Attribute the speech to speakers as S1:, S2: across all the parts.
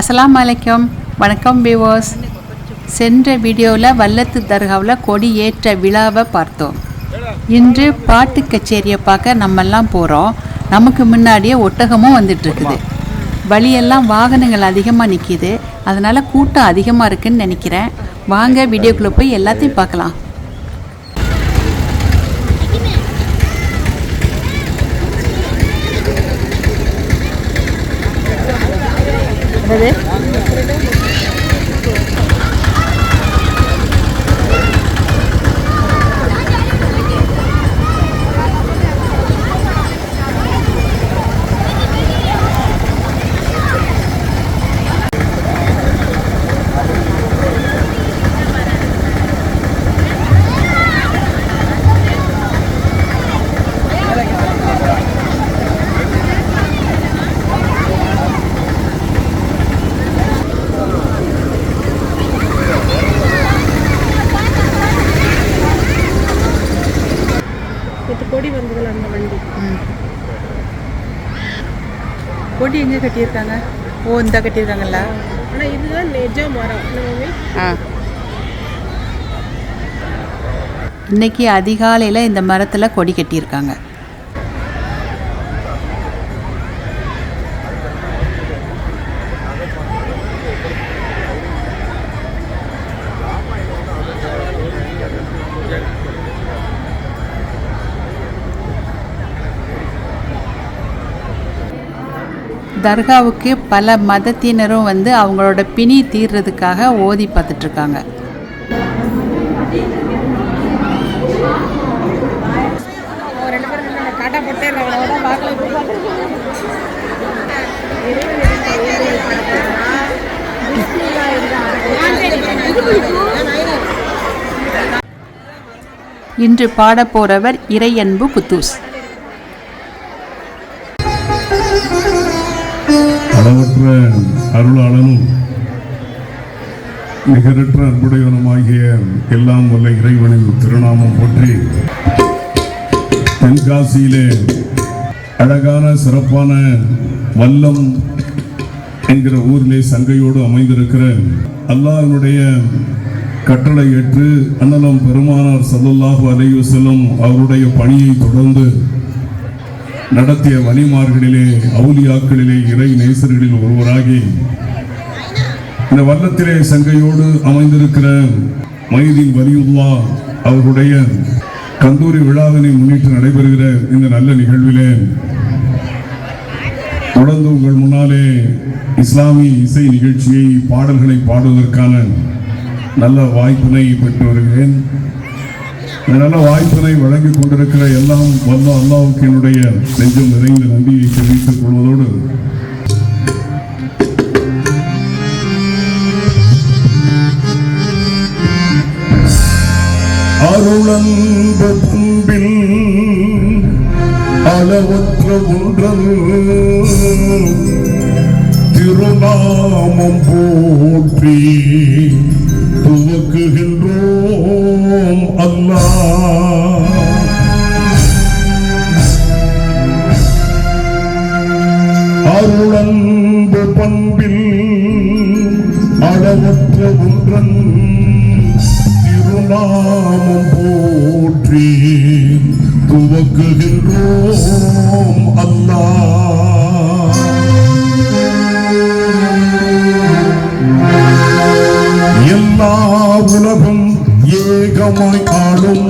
S1: அஸ்லாம் வலைக்கம் வணக்கம் விவோஸ் சென்ற வீடியோவில் வல்லத்து தர்காவில் கொடி ஏற்ற விழாவை பார்த்தோம். இன்று பாட்டு கச்சேரியை பார்க்க நம்மெல்லாம் போகிறோம் நமக்கு முன்னாடியே ஒட்டகமும் வந்துட்டு இருக்குது வழியெல்லாம் வாகனங்கள் அதிகமாக நிற்கிது அதனால் கூட்டம் அதிகமாக இருக்குன்னு நினைக்கிறேன். வாங்க வீடியோக்குள்ளே போய் எல்லாத்தையும் பார்க்கலாம்.
S2: যাবে கொடி
S1: எங்கே கட்டியிருக்காங்க? ஓ இந்த கட்டியிருக்காங்கல்ல.
S2: ஆனால் இதுதான் நிஜ மரம்.
S1: ஆ. இன்னைக்கு அதிகாலையில் இந்த மரத்தில் கொடி கட்டியிருக்காங்க. தர்காவுக்கு பல மதத்தினரும் வந்து அவங்களோட பிணி தீர்றதுக்காக ஓதி பார்த்துட்ருக்காங்க. இன்று பாடப்போறவர் இறையன்பு புத்தூஸ்
S3: அளவற்ற அருளாளனும் நிகரற்ற அன்புடையவனுமாகிய எல்லாம் வல்ல இறைவனின் திருநாமம் போற்றி தென்காசியிலே அழகான சிறப்பான வல்லம் என்கிற ஊரிலே சங்கையோடு அமைந்திருக்கிற அல்லாஹனுடைய கட்டளை ஏற்று அண்ணலம் பெருமானார் சல்லல்லாஹு அலையு செல்லும் அவருடைய பணியை தொடர்ந்து நடத்திய வலிமார்களிலே அவுலியாக்களிலே இறை நேசர்களில் ஒருவராகி இந்த வல்லத்திலே சங்கையோடு அமைந்திருக்கிற மைதீன் வலியுல்லா அவர்களுடைய கந்தூரி விழாவினை முன்னிட்டு நடைபெறுகிற இந்த நல்ல நிகழ்விலே தொடர்ந்து உங்கள் முன்னாலே இஸ்லாமிய இசை நிகழ்ச்சியை பாடல்களை பாடுவதற்கான நல்ல வாய்ப்பினை பெற்று வருகிறேன். நல்ல வாய்ப்பினை வழங்கிக் கொண்டிருக்கிற எல்லாம் வல்ல அல்லாவுக்கு என்னுடைய நெஞ்சம் நிறைந்த நன்றியை தெரிவித்துக் கொள்வதோடு அருளன்பு பண்பில் அளவற்ற ஒன்றன் திருநாமம் போற்றி துவக்குகின்றோம். துவக்குகின்றோம் அல்லா எல்லா உலகம் ஏகமாய் ஆளும்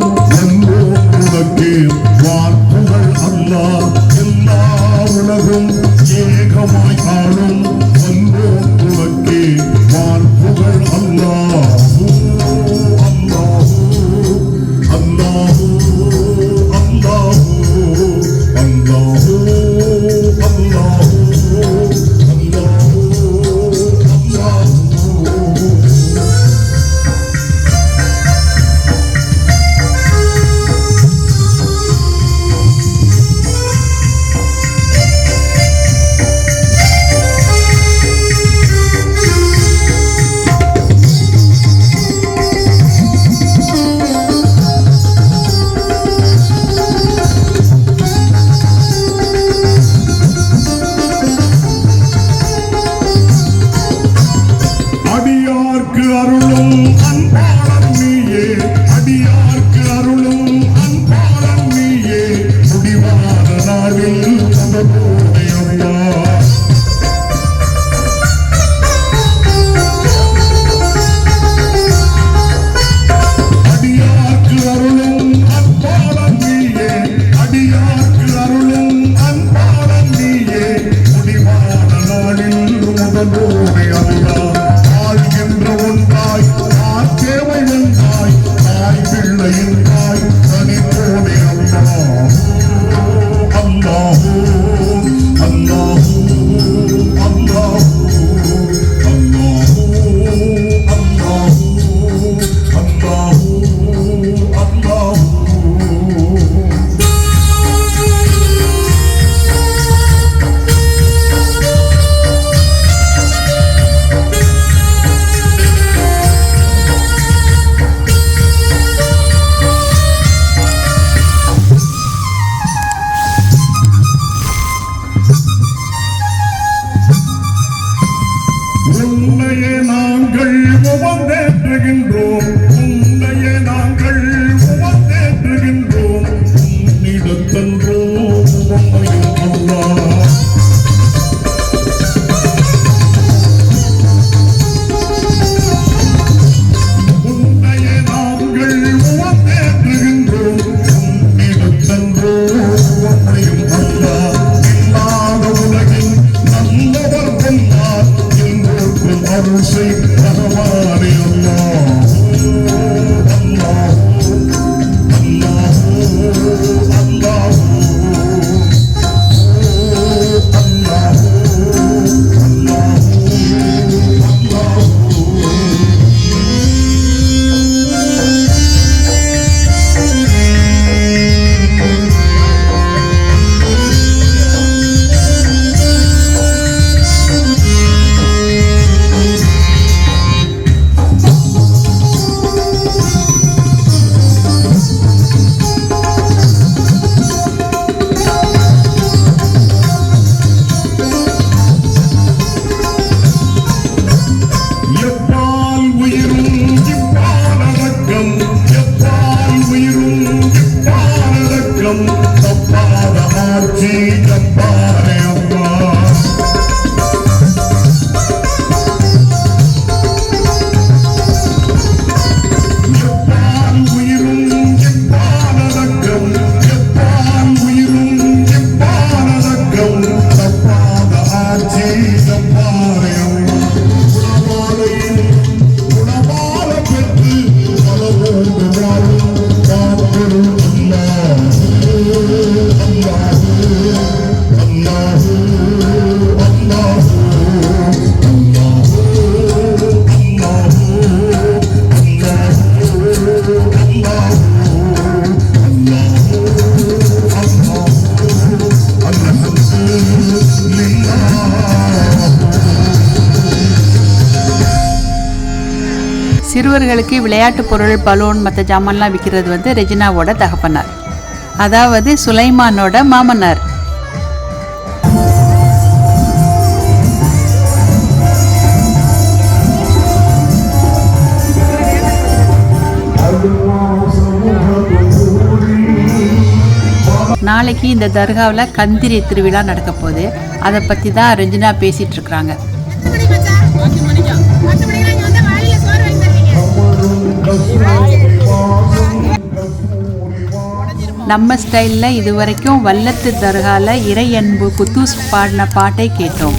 S1: சிறுவர்களுக்கு விளையாட்டு பொருள் பலூன் மற்ற ஜாமான்லாம் விற்கிறது வந்து ரெஜினாவோட தகப்பனார். அதாவது சுலைமானோட மாமனார். நாளைக்கு இந்த தர்காவில் கந்திரி திருவிழா நடக்க போகுது. அதை பற்றி தான் ரஞ்சினா பேசிகிட்டு நம்ம ஸ்டைலில் இது வரைக்கும் வல்லத்து தர்கால இறை அன்பு குத்தூஸ் பாடின பாட்டை கேட்டோம்.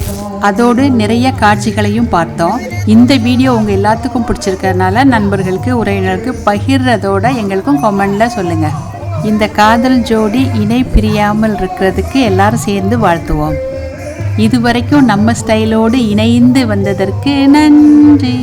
S1: அதோடு நிறைய காட்சிகளையும் பார்த்தோம். இந்த வீடியோ உங்கள் எல்லாத்துக்கும் பிடிச்சிருக்கறனால நண்பர்களுக்கு உறவினருக்கு பகிர்றதோட எங்களுக்கும் கமெண்டில் சொல்லுங்கள் இந்த காதல் ஜோடி இணை பிரியாமல் இருக்கிறதுக்கு எல்லாரும் சேர்ந்து வாழ்த்துவோம். இதுவரைக்கும் நம்ம ஸ்டைலோடு இணைந்து வந்ததற்கு நன்றி.